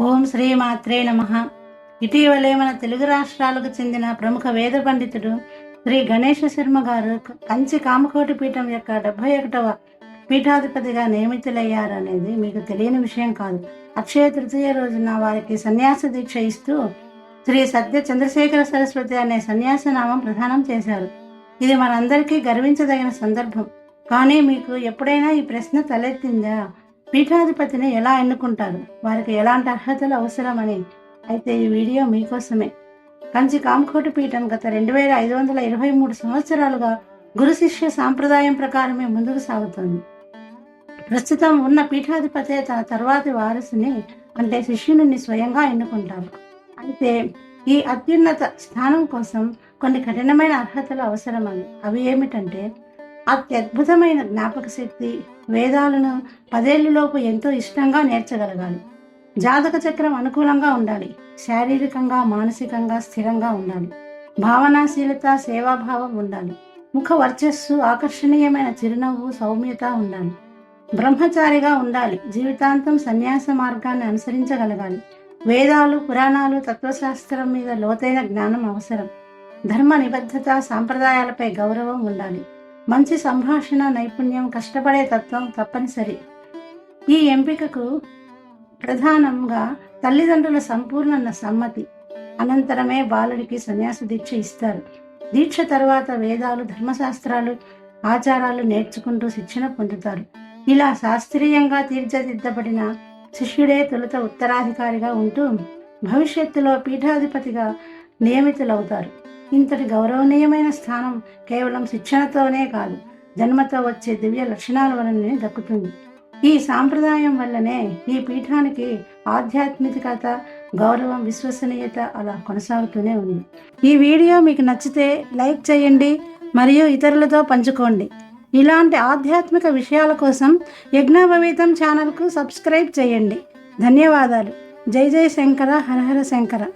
ఓం శ్రీ మాత్రే నమ. ఇటీవలే మన తెలుగు రాష్ట్రాలకు చెందిన ప్రముఖ వేద పండితుడు శ్రీ గణేష శర్మ గారు కంచి కామకోటి పీఠం యొక్క డెబ్బై ఒకటవ పీఠాధిపతిగా నియమితులయ్యారనేది మీకు తెలియని విషయం కాదు. అక్షయ తృతీయ రోజున వారికి సన్యాస దీక్ష ఇస్తూ శ్రీ సత్య చంద్రశేఖర సరస్వతి అనే సన్యాస నామం ప్రదానం చేశారు. ఇది మనందరికీ గర్వించదగిన సందర్భం. కానీ మీకు ఎప్పుడైనా ఈ ప్రశ్న తలెత్తిందా? పీఠాధిపతిని ఎలా ఎన్నుకుంటారు? వారికి ఎలాంటి అర్హతలు అవసరమని అయితే ఈ వీడియో మీకోసమే. కంచి కామకోటి పీఠం గత రెండు వేల ఐదు వందల ఇరవై మూడు సంవత్సరాలుగా గురు శిష్య సాంప్రదాయం ప్రకారమే ముందుకు సాగుతుంది. ప్రస్తుతం ఉన్న పీఠాధిపతి తన తర్వాతి వారసుని అంటే శిష్యుని స్వయంగా ఎన్నుకుంటారు. అయితే ఈ అత్యున్నత స్థానం కోసం కొన్ని కఠినమైన అర్హతలు అవసరమని. అవి ఏమిటంటే అత్యద్భుతమైన జ్ఞాపక శక్తి వేదాలను పదేళ్ళలోపు ఎంతో ఇష్టంగా నేర్చగలగాలి. జాతక చక్రం అనుకూలంగా ఉండాలి. శారీరకంగా మానసికంగా స్థిరంగా ఉండాలి. భావనాశీలత సేవాభావం ఉండాలి. ముఖ వర్చస్సు ఆకర్షణీయమైన చిరునవ్వు సౌమ్యత ఉండాలి. బ్రహ్మచారిగా ఉండాలి. జీవితాంతం సన్యాస మార్గాన్ని అనుసరించగలగాలి. వేదాలు పురాణాలు తత్వశాస్త్రం మీద లోతైన జ్ఞానం అవసరం. ధర్మ నిబద్ధత సాంప్రదాయాలపై గౌరవం ఉండాలి. మంచి సంభాషణ నైపుణ్యం కష్టపడే తత్వం తప్పనిసరి. ఈ ఎంపికకు ప్రధానంగా తల్లిదండ్రుల సంపూర్ణ సమ్మతి అనంతరమే బాలుడికి సన్యాస దీక్ష ఇస్తారు. దీక్ష తర్వాత వేదాలు ధర్మశాస్త్రాలు ఆచారాలు నేర్చుకుంటూ శిక్షణ పొందుతారు. ఇలా శాస్త్రీయంగా తీర్చిదిద్దబడిన శిష్యుడే తొలుత ఉత్తరాధికారిగా ఉంటూ భవిష్యత్తులో పీఠాధిపతిగా నియమితులవుతారు. ఇంతటి గౌరవనీయమైన స్థానం కేవలం శిక్షణతోనే కాదు జన్మతో వచ్చే దివ్య లక్షణాల వలననే దక్కుతుంది. ఈ సాంప్రదాయం వల్లనే ఈ పీఠానికి ఆధ్యాత్మికత గౌరవం విశ్వసనీయత అలా కొనసాగుతూనే ఉంది. ఈ వీడియో మీకు నచ్చితే లైక్ చేయండి మరియు ఇతరులతో పంచుకోండి. ఇలాంటి ఆధ్యాత్మిక విషయాల కోసం యజ్ఞభవీతం ఛానల్కు సబ్స్క్రైబ్ చేయండి. ధన్యవాదాలు. జై జై శంకర హరహర శంకర.